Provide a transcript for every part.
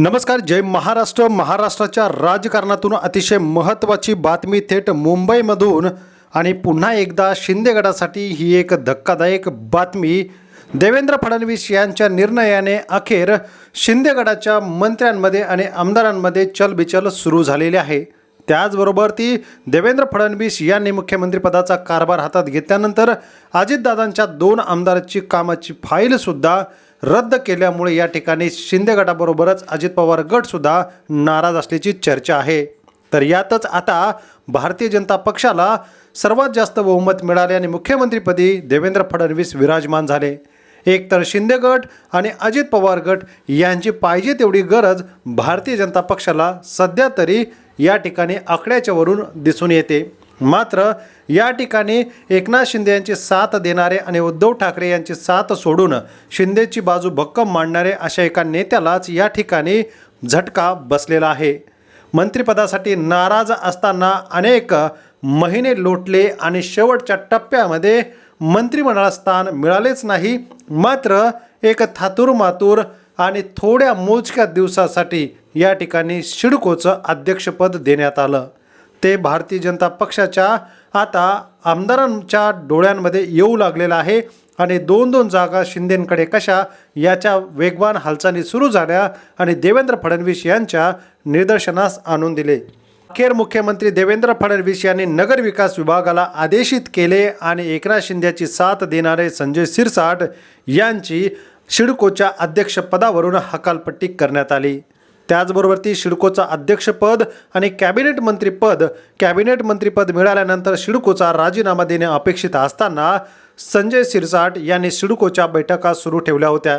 नमस्कार जय महाराष्ट्र. महाराष्ट्राच्या राजकारणातून अतिशय महत्त्वाची बातमी थेट मुंबईमधून. आणि पुन्हा एकदा शिंदेगडासाठी ही एक धक्कादायक बातमी. देवेंद्र फडणवीस यांच्या निर्णयाने अखेर शिंदेगडाच्या मंत्र्यांमध्ये आणि आमदारांमध्ये चलबिचल सुरू झालेली आहे. त्याचबरोबर ती देवेंद्र फडणवीस यांनी मुख्यमंत्रीपदाचा कारभार हातात घेतल्यानंतर अजितदादांच्या दोन आमदारांची कामाची फाईलसुद्धा रद्द केल्यामुळे या ठिकाणी शिंदे गटाबरोबरच अजित पवार गटसुद्धा नाराज असल्याची चर्चा आहे. तर यातच आता भारतीय जनता पक्षाला सर्वात जास्त बहुमत मिळाले आणि मुख्यमंत्रीपदी देवेंद्र फडणवीस विराजमान झाले. एकतर शिंदे गट आणि अजित पवार गट यांची पाहिजे तेवढी गरज भारतीय जनता पक्षाला सध्या तरी या ठिकाणी आकड्याच्यावरून दिसून येते. मात्र या ठिकाणी एकनाथ शिंदे यांची साथ देणारे आणि उद्धव ठाकरे यांची साथ सोडून शिंदेची बाजू भक्कम मांडणारे अशा एका नेत्यालाच या ठिकाणी झटका बसलेला आहे. मंत्रिपदासाठी नाराज असताना अनेक महिने लोटले आणि शेवटच्या टप्प्यामध्ये मंत्रिमंडळात स्थान मिळालेच नाही. मात्र एक थातूर मातूर आणि थोड्या मोजक्या दिवसासाठी या ठिकाणी शिडकोचं अध्यक्षपद देण्यात आलं. ते भारतीय जनता पक्षाच्या आता आमदारांच्या डोळ्यांमध्ये येऊ लागलेलं आहे. आणि दोन दोन जागा शिंदेंकडे कशा याच्या वेगवान हालचाली सुरू झाल्या आणि देवेंद्र फडणवीस यांच्या निदर्शनास आणून दिले. अखेर मुख्यमंत्री देवेंद्र फडणवीस यांनी नगर विकास विभागाला आदेशित केले आणि एकनाथ शिंदेची साथ देणारे संजय सिरसाट यांची शिडकोच्या अध्यक्षपदावरून हकालपट्टी करण्यात आली. त्याचबरोबर ती शिडकोचं अध्यक्षपद आणि कॅबिनेट मंत्रीपद कॅबिनेट मंत्रीपद मिळाल्यानंतर शिडकोचा राजीनामा देणे अपेक्षित असताना संजय सिरसाट यांनी सिडकोच्या बैठका सुरू ठेवल्या होत्या.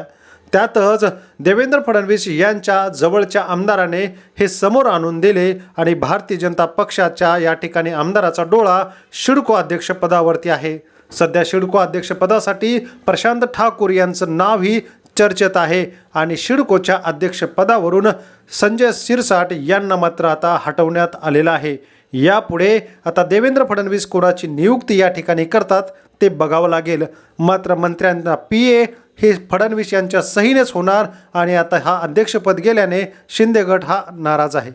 त्यातच देवेंद्र फडणवीस यांच्या जवळच्या आमदाराने हे समोर आणून दिले आणि भारतीय जनता पक्षाच्या या ठिकाणी आमदाराचा डोळा शिडको अध्यक्षपदावरती आहे. सध्या शिडको अध्यक्षपदासाठी प्रशांत ठाकूर यांचं नावही चर्चेत आहे आणि शिडकोच्या अध्यक्षपदावरून संजय सिरसाट यांना मात्र आता हटवण्यात आलेलं आहे. यापुढे आता देवेंद्र फडणवीस कोणाची नियुक्ती या ठिकाणी करतात ते बघावं लागेल. मात्र मंत्र्यांना पी ए हे फडणवीस यांच्या सहीनेच होणार आणि आता हा अध्यक्षपद गेल्याने शिंदे गट हा नाराज आहे.